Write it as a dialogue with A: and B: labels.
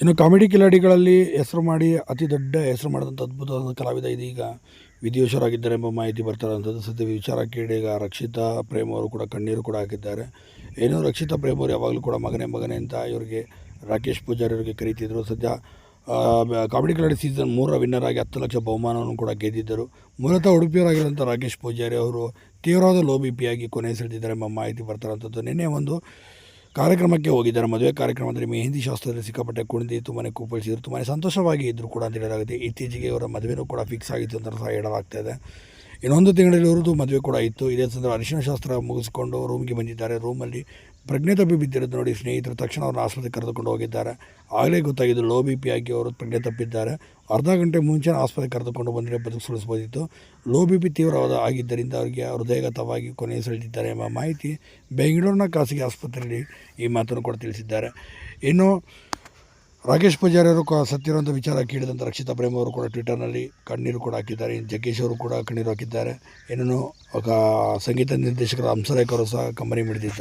A: ಇನ್ನು ಕಾಮಿಡಿ ಕಿಲಾಡಿಗಳಲ್ಲಿ ಹೆಸರು ಮಾಡಿ ಅತಿ ದೊಡ್ಡ ಹೆಸರು ಮಾಡಿದಂಥ ಅದ್ಭುತವಾದ ಕಲಾವಿದ ಇದೀಗ ವಿಧಿವಶರಾಗಿದ್ದಾರೆ ಎಂಬ ಮಾಹಿತಿ ಬರ್ತಾರಂಥದ್ದು. ಸದ್ಯ ವಿಚಾರ ಕೇಳಿಗ ರಕ್ಷಿತಾ ಪ್ರೇಮ್ ಅವರು ಕೂಡ ಕಣ್ಣೀರು ಕೂಡ ಹಾಕಿದ್ದಾರೆ. ಏನೋ ರಕ್ಷಿತಾ ಪ್ರೇಮ್ ಅವರು ಯಾವಾಗಲೂ ಕೂಡ ಮಗನೇ ಮಗನೇ ಅಂತ ಇವರಿಗೆ ರಾಕೇಶ್ ಪೂಜಾರಿ ಅವರಿಗೆ ಕರೀತಿದ್ದರು ಸದ್ಯ ಕಾಮಿಡಿ ಕಿಲಾಡಿ ಸೀಸನ್ ಮೂರರ ವಿನ್ನರ್ ಆಗಿ ಹತ್ತು ಲಕ್ಷ ಬಹುಮಾನವನ್ನು ಕೂಡ ಗೆದ್ದಿದ್ದರು. ಮೂಲತಃ ಉಡುಪಿಯರಾಗಿರುವಂಥ ರಾಕೇಶ್ ಪೂಜಾರಿ ಅವರು ತೀವ್ರವಾದ ಲೋ ಬಿ ಪಿಯಾಗಿ ಕೊನೆ ಸೆಳೆದಿದ್ದಾರೆ ಎಂಬ ಮಾಹಿತಿ ಬರ್ತಾರಂಥದ್ದು. ನಿನ್ನೆ ಒಂದು ಕಾರ್ಯಕ್ರಮಕ್ಕೆ ಹೋಗಿದ್ದಾರೆ. ಮದುವೆ ಕಾರ್ಯಕ್ರಮದಲ್ಲಿ ಮೆಹಂದಿ ಶಾಸ್ತ್ರದಲ್ಲಿ ಸಿಕ್ಕಾಪಟ್ಟೆ ಕುಣಿದು ತುಂಬಾ ಕೂಪಳಿಸಿದ್ರು ತುಂಬಾ ಸಂತೋಷವಾಗಿ ಇದ್ದರು ಕೂಡ ಅಂತ ಹೇಳಲಾಗುತ್ತೆ. ಇತ್ತೀಚೆಗೆ ಅವರ ಮದುವೆನೂ ಕೂಡ ಫಿಕ್ಸ್ ಆಗಿತ್ತು ಅಂತ ಸಹ ಹೇಳಲಾಗ್ತಾ ಇದೆ. ಇನ್ನೊಂದು ತಿಂಗಳಲ್ಲಿ ಅವ್ರದ್ದು ಮದುವೆ ಕೂಡ ಇತ್ತು ಇದೇ ಸಂದರ್ಭ ಅರಿಶಿನ ಶಾಸ್ತ್ರ ಮುಗಿಸ್ಕೊಂಡು ರೂಮ್ಗೆ ಬಂದಿದ್ದಾರೆ. ರೂಮಲ್ಲಿ ಪ್ರಜ್ಞೆ ತಪ್ಪಿ ಬಿದ್ದಿರೋದು ನೋಡಿ ಸ್ನೇಹಿತರು, ತಕ್ಷಣ ಅವ್ರನ್ನ ಆಸ್ಪತ್ರೆಗೆ ಕರೆದುಕೊಂಡು ಹೋಗಿದ್ದಾರೆ. ಆಗಲೇ ಗೊತ್ತಾಗಿದ್ದು ಲೋ ಬಿ ಪಿ ಆಗಿ ಅವರು ಪ್ರಜ್ಞೆ ತಪ್ಪಿದ್ದಾರೆ ಅರ್ಧ ಗಂಟೆ ಮುಂಚೆ ಆಸ್ಪತ್ರೆಗೆ ಕರೆದುಕೊಂಡು ಬಂದರೆ ಬದುಕು ಸುಳಿಸ್ಬೋದಿತ್ತು ಲೋ ಬಿ ಪಿ ತೀವ್ರವಾದ ಆಗಿದ್ದರಿಂದ ಅವರಿಗೆ ಹೃದಯಗತವಾಗಿ ಕೊನೆಯುಸಿರೆಳಿದಿದ್ದಾರೆ ಎಂಬ ಮಾಹಿತಿ ಬೆಂಗಳೂರಿನ ಖಾಸಗಿ ಆಸ್ಪತ್ರೆಯಲ್ಲಿ ಈ ಮಾತನ್ನು ಕೂಡ ತಿಳಿಸಿದ್ದಾರೆ. ಇನ್ನು ರಾಕೇಶ್ ಪೂಜಾರಿ ಅವರು ಸತ್ತಿರುವಂಥ ವಿಚಾರ ಕೇಳಿದಂಥ ರಕ್ಷಿತಾ ಪ್ರೇಮ ಅವರು ಕೂಡ ಟ್ವಿಟರ್ನಲ್ಲಿ ಕಣ್ಣೀರು ಕೂಡ ಹಾಕಿದ್ದಾರೆ. ಇನ್ನು ಜಗ್ಗೇಶ್ ಅವರು ಕೂಡ ಕಣ್ಣೀರು ಹಾಕಿದ್ದಾರೆ. ಇನ್ನೂ ಸಂಗೀತ ನಿರ್ದೇಶಕರ ಅವರು ಸಹ ಕಂಬನಿ ಮಿಡಿದಿದ್ದಾರೆ